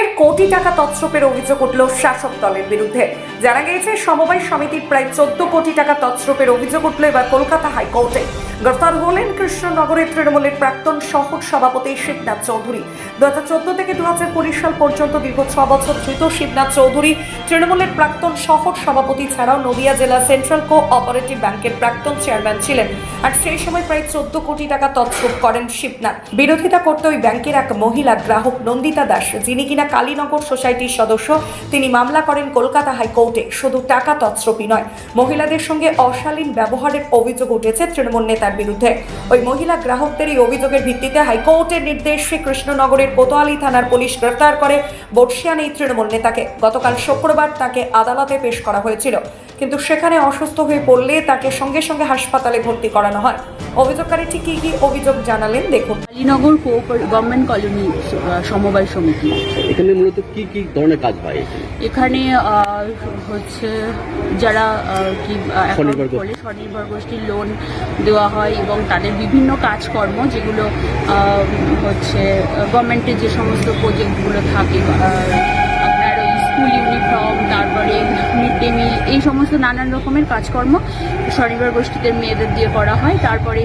এর কোটি টাকা তৎসপের অভিযোগ উঠল শাসক দলের বিরুদ্ধে। জানা গিয়েছে, সমবায় সমিতির প্রায় চোদ্দ কোটি টাকা তৎসপের অভিযোগ উঠল এবার কলকাতা হাইকোর্টে। গ্রেফতার হলেন কৃষ্ণনগরের তৃণমূলের প্রাক্তন শহর সভাপতি শিবনাথ চৌধুরী। দু হাজার চোদ্দ থেকে দু হাজার কুড়ি সাল পর্যন্ত দীর্ঘ ছ বছর ধৃত শিবনাথ চৌধুরী তৃণমূলের প্রাক্তন শহর সভাপতি ছাড়াও নদিয়া জেলা সেন্ট্রাল কো অপারেটিভ ব্যাংকের প্রাক্তন চেয়ারম্যান ছিলেন। আর সেই সময় প্রায় চোদ্দ কোটি টাকা তৎসব করেন শিবনাথ। বিরোধিতা করতে ওই ব্যাংকের এক মহিলা গ্রাহক নন্দিতা দাস, যিনি কিনা কালীনগর সোসাইটির সদস্য। তিনি মামলা করেন কলকাতা হাইকোর্টে। শুধু টাকা তৎসপই নয় মহিলাদের সঙ্গে অশালীন ব্যবহারের অভিযোগ উঠেছে তৃণমূল নেতার বিরুদ্ধে। ওই মহিলা গ্রাহকদের এই অভিযোগের ভিত্তিতে হাইকোর্টের নির্দেশে কৃষ্ণনগরের কোতোয়ালি থানার পুলিশ গ্রেফতার করে বর্ষিয়ান এই তৃণমূল নেতাকে। গতকাল শুক্রবার তাকে আদালতে পেশ করা হয়েছিল। কিন্তু সেখানে অসুস্থ হয়ে পড়লে তাকে সঙ্গে সঙ্গে হাসপাতালে ভর্তি করানো হয়। অভিযোগকারী ঠিক কী কী অভিযোগ জানালেন দেখুন। কালীনগর গভর্নমেন্ট কলোনি সমবায় সমিতি। এখানে মূলত কি কি ধরনের কাজ হয় এখানে? এখানে হচ্ছে যারা কি আহ, স্বনির্ভর গোষ্ঠী। স্বনির্ভর গোষ্ঠীর লোন দেওয়া হয় এবং তাদের বিভিন্ন কাজকর্ম যেগুলো হচ্ছে গভর্নমেন্টের যে সমস্ত প্রজেক্টগুলো থাকে আপনার ওই স্কুল ইউনিফর্ম তারপরে মিড ডে মিল এই সমস্ত নানান রকমের কাজকর্ম স্বনির্ভর গোষ্ঠীদের মেয়েদের দিয়ে করা হয় তারপরে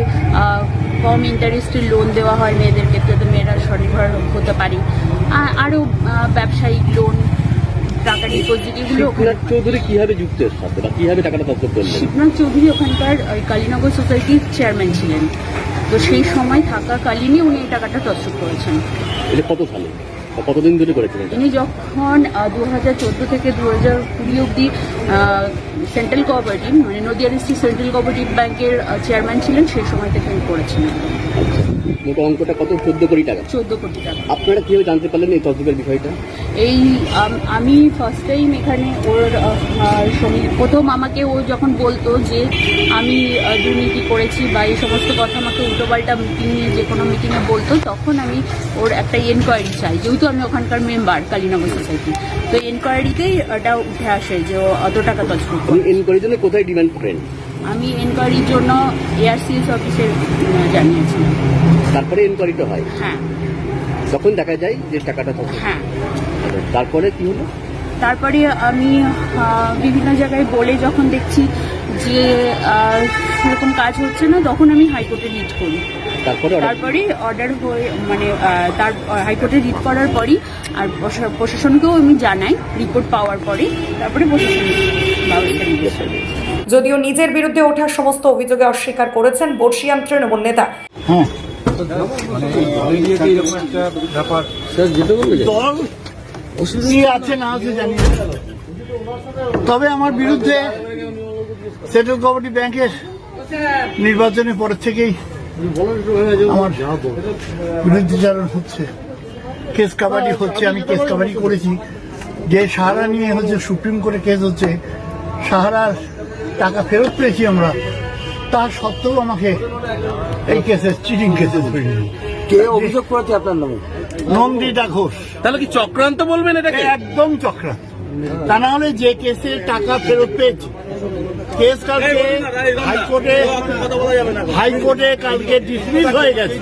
কম ইন্টারেস্টের লোন দেওয়া হয় মেয়েদেরকে যাতে মেয়েরা স্বনির্ভর হতে পারে। আরও ব্যবসায়িক লোন টাকা ডিপোজিট এগুলো চৌধুরী কীভাবে যুক্ত এর সাথে বা কীভাবে টাকাটা তত্ত্ব করলেন? শিবনাথ চৌধুরী ওখানকার ওই কালীনগর সোসাইটির চেয়ারম্যান ছিলেন। তো সেই সময় থাকাকালীনই উনি এই টাকাটা তৎসব করেছেন। এটা কত সালে? কতদিন ধরে করেছিলেন? যখন দু হাজার চোদ্দ থেকে দু হাজার কুড়ি অব্দি সেন্ট্রাল কোঅপারেটিভ মানে নদিয়া ডিস্ট্রিক্ট সেন্ট্রাল কোঅপারেটিভ ব্যাংকের চেয়ারম্যান ছিলেন সেই সময় থেকে করেছিলেন আচ্ছা মোট অঙ্কটা কত? চোদ্দ কোটি টাকা। চোদ্দ কোটি টাকা। আপনারা কীভাবে জানতে পারলেন এই তত্ত্বের বিষয়টা? এই আমি ফার্স্ট টাইম এখানে ওর প্রথম আমাকে ও যখন বলতো যে আমি দুর্নীতি করেছি বা এই সমস্ত কথা আমাকে উল্টোপাল্টা মিটিংয়ে যে কোনো মিটিংয়ে বলতো তখন আমি ওর একটা এনকোয়ারি চাই। যেহেতু আমি ওখানকার মেম্বার কালীনগর সোসাইটি তো এনকোয়ারিতেই ওটা উঠে আসে যে ও অত টাকা তছরূপ আপনি এনকোয়ারির জন্য কোথায় ডিমান্ড করেন? আমি এনকোয়ারির জন্য এআরসিএস অফিসে উম, জানিয়েছিলাম। তারপরে এনকোয়ারিটা হয়? হ্যাঁ। তখন দেখা যায় যে টাকাটা তত্ত্ব হ্যাঁ। তারপরে কি হলো? তারপরে আমি বিভিন্ন জায়গায় বলে যখন দেখছি যে সেরকম কাজ হচ্ছে না তখন আমি হাইকোর্টে রিট করি। তারপরে তারপরে অর্ডার হয়ে মানে তার হাইকোর্টে রিট করার পরই আর প্রশা- প্রশাসনকেও আমি জানাই রিপোর্ট পাওয়ার পরে তারপরে প্রশাসন ব্যবস্থা নিয়েছে যদিও নিজের বিরুদ্ধে ওঠা সমস্ত অভিযোগে অস্বীকার করেছেন বর্ষিয়ান তৃণমূল নেতা। মানে এই দলে নিয়ে যে এরকম একটা ব্যাপার স্যার যেতে বলবে যে? দল কি আছে না আছে জানি তবে আমার বিরুদ্ধে সেন্ট্রাল কোঅপারেটিভ ব্যাংকের নির্বাচনের পর থেকেই আমার বিরুদ্ধাচারণ হচ্ছে। কেস কাবাডি হচ্ছে আমি কেস কাবাডি করেছি। যে সাহারা নিয়ে হচ্ছে সুপ্রিম কোর্টে কেস হচ্ছে সাহারার টাকা ফেরত পেয়েছি আমরা। তার সত্ত্বেও আমাকে এই কেসে চিটিং কেসে কে অভিযোগ করেছে আপনার নামে? নন্দিতা ঘোষ। তাহলে কি চক্রান্ত বলবেন এটাকে? একদম চক্রান্ত। তা না হলে যে কেসে টাকা ফেরত পেয়েছে কেস কালকে হাইকোর্টে হাইকোর্টে কালকে ডিসমিস হয়ে গেছে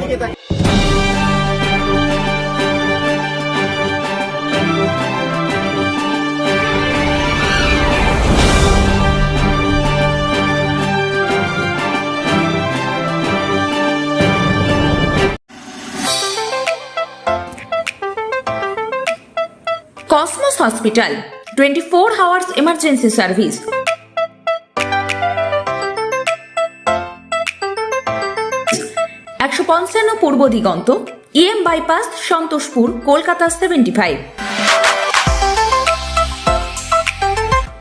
Cosmos Hospital 24 hours emergency service. একশো পঞ্চান্ন Purba Diganta EM bypass Santoshpur, Kolkata seventy five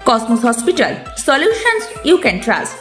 Cosmos hospital solution you can trust